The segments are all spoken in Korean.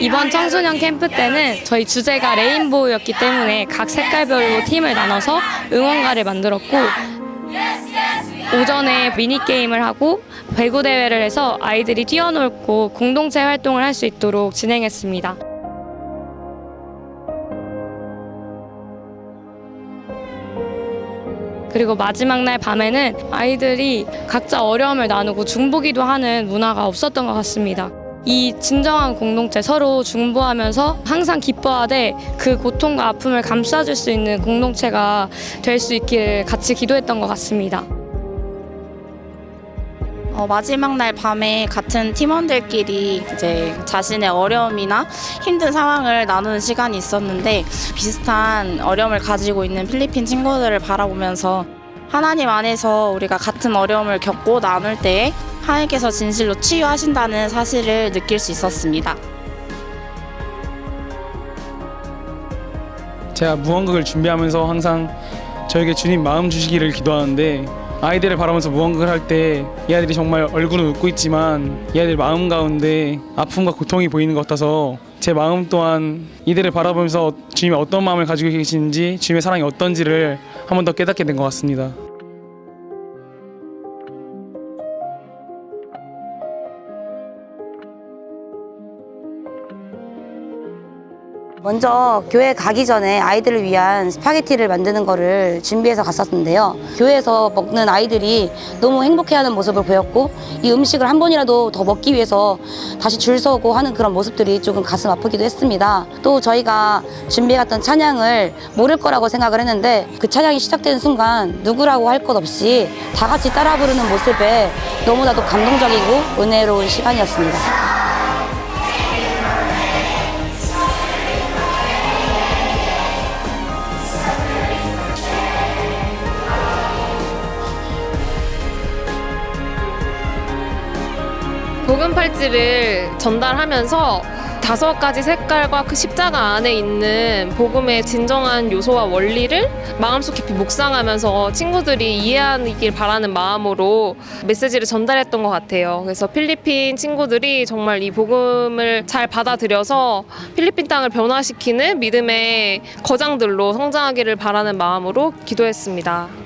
이번 청소년 캠프 때는 저희 주제가 레인보우였기 때문에 각 색깔별로 팀을 나눠서 응원가를 만들었고 오전에 미니게임을 하고 배구 대회를 해서 아이들이 뛰어놀고 공동체 활동을 할 수 있도록 진행했습니다. 그리고 마지막 날 밤에는 아이들이 각자 어려움을 나누고 중보기도 하는 문화가 없었던 것 같습니다. 이 진정한 공동체 서로 중보하면서 항상 기뻐하되 그 고통과 아픔을 감싸줄 수 있는 공동체가 될 수 있기를 같이 기도했던 것 같습니다. 어, 마지막 날 밤에 같은 팀원들끼리 이제 자신의 어려움이나 힘든 상황을 나누는 시간이 있었는데 비슷한 어려움을 가지고 있는 필리핀 친구들을 바라보면서 하나님 안에서 우리가 같은 어려움을 겪고 나눌 때에 하나님께서 진실로 치유하신다는 사실을 느낄 수 있었습니다. 제가 무언극을 준비하면서 항상 저에게 주님 마음 주시기를 기도하는데 아이들을 바라보면서 무언극을 할 때 이 아이들이 정말 얼굴은 웃고 있지만 이 아이들 마음 가운데 아픔과 고통이 보이는 것 같아서 제 마음 또한 이들을 바라보면서 주님이 어떤 마음을 가지고 계시는지 주님의 사랑이 어떤지를 한 번 더 깨닫게 된 것 같습니다. 먼저 교회 가기 전에 아이들을 위한 스파게티를 만드는 거를 준비해서 갔었는데요. 교회에서 먹는 아이들이 너무 행복해하는 모습을 보였고 이 음식을 한 번이라도 더 먹기 위해서 다시 줄 서고 하는 그런 모습들이 조금 가슴 아프기도 했습니다. 또 저희가 준비해갔던 찬양을 모를 거라고 생각을 했는데 그 찬양이 시작되는 순간 누구라고 할 것 없이 다 같이 따라 부르는 모습에 너무나도 감동적이고 은혜로운 시간이었습니다. 복음 팔찌를 전달하면서 다섯 가지 색깔과 그 십자가 안에 있는 복음의 진정한 요소와 원리를 마음속 깊이 묵상하면서 친구들이 이해하길 바라는 마음으로 메시지를 전달했던 것 같아요. 그래서 필리핀 친구들이 정말 이 복음을 잘 받아들여서 필리핀 땅을 변화시키는 믿음의 거장들로 성장하기를 바라는 마음으로 기도했습니다.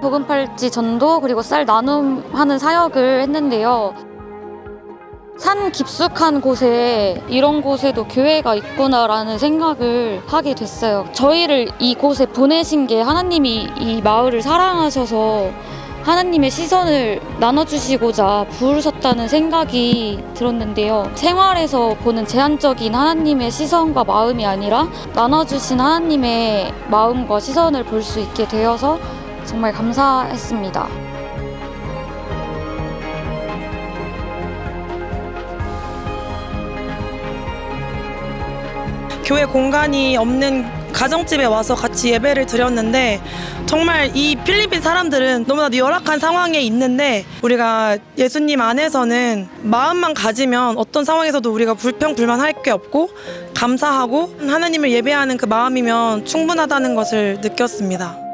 복음팔찌 전도 그리고 쌀 나눔하는 사역을 했는데요. 산 깊숙한 곳에 이런 곳에도 교회가 있구나라는 생각을 하게 됐어요. 저희를 이곳에 보내신 게 하나님이 이 마을을 사랑하셔서 하나님의 시선을 나눠주시고자 부르셨다는 생각이 들었는데요. 생활에서 보는 제한적인 하나님의 시선과 마음이 아니라 나눠주신 하나님의 마음과 시선을 볼 수 있게 되어서 정말 감사했습니다. 교회 공간이 없는 가정집에 와서 같이 예배를 드렸는데 정말 이 필리핀 사람들은 너무나도 열악한 상황에 있는데 우리가 예수님 안에서는 마음만 가지면 어떤 상황에서도 우리가 불평 불만할 게 없고 감사하고 하나님을 예배하는 그 마음이면 충분하다는 것을 느꼈습니다.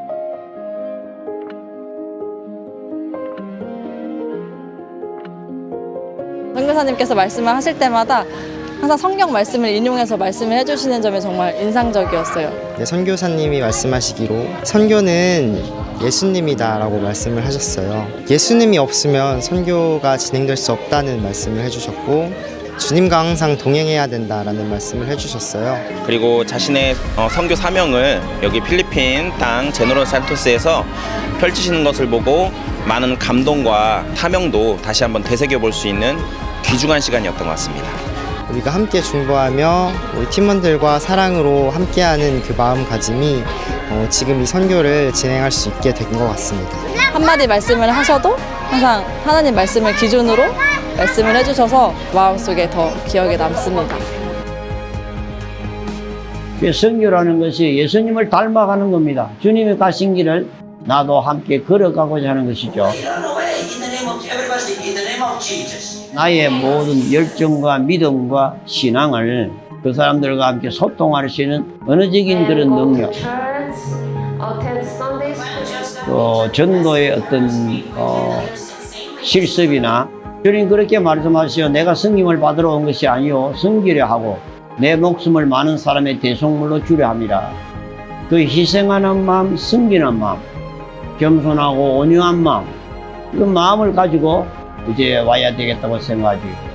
선교사님께서 말씀을 하실 때마다 항상 성경 말씀을 인용해서 말씀을 해주시는 점이 정말 인상적이었어요. 네, 선교사님이 말씀하시기로 선교는 예수님이다라고 말씀을 하셨어요. 예수님이 없으면 선교가 진행될 수 없다는 말씀을 해주셨고 주님과 항상 동행해야 된다라는 말씀을 해주셨어요. 그리고 자신의 어, 선교 사명을 여기 필리핀 땅 제노럴 산토스에서 펼치시는 것을 보고 많은 감동과 사명도 다시 한번 되새겨 볼 수 있는 귀중한 시간이었던 것 같습니다. 우리가 함께 중보하며 우리 팀원들과 사랑으로 함께하는 그 마음가짐이 어, 지금 이 선교를 진행할 수 있게 된 것 같습니다. 한마디 말씀을 하셔도 항상 하나님 말씀을 기준으로 말씀을 해주셔서 마음속에 더 기억에 남습니다. 성교라는 것이 예수님을 닮아가는 겁니다. 주님이 가신 길을 나도 함께 걸어가고자 하는 것이죠. 나의 모든 열정과 믿음과 신앙을 그 사람들과 함께 소통할 수 있는 언어적인 그런 능력, 또 전도의 어떤 어, 실습이나 주님 그렇게 말씀하시오. 내가 승김을 받으러 온 것이 아니요 승기려 하고 내 목숨을 많은 사람의 대속물로 주려 함이라. 그 희생하는 마음, 승기는 마음, 겸손하고 온유한 마음, 그 마음을 가지고 ವಿಜಯ ವಾಯಾತಿಗೆ ತಪಸ್ಸನ್ನು ಆಚೆ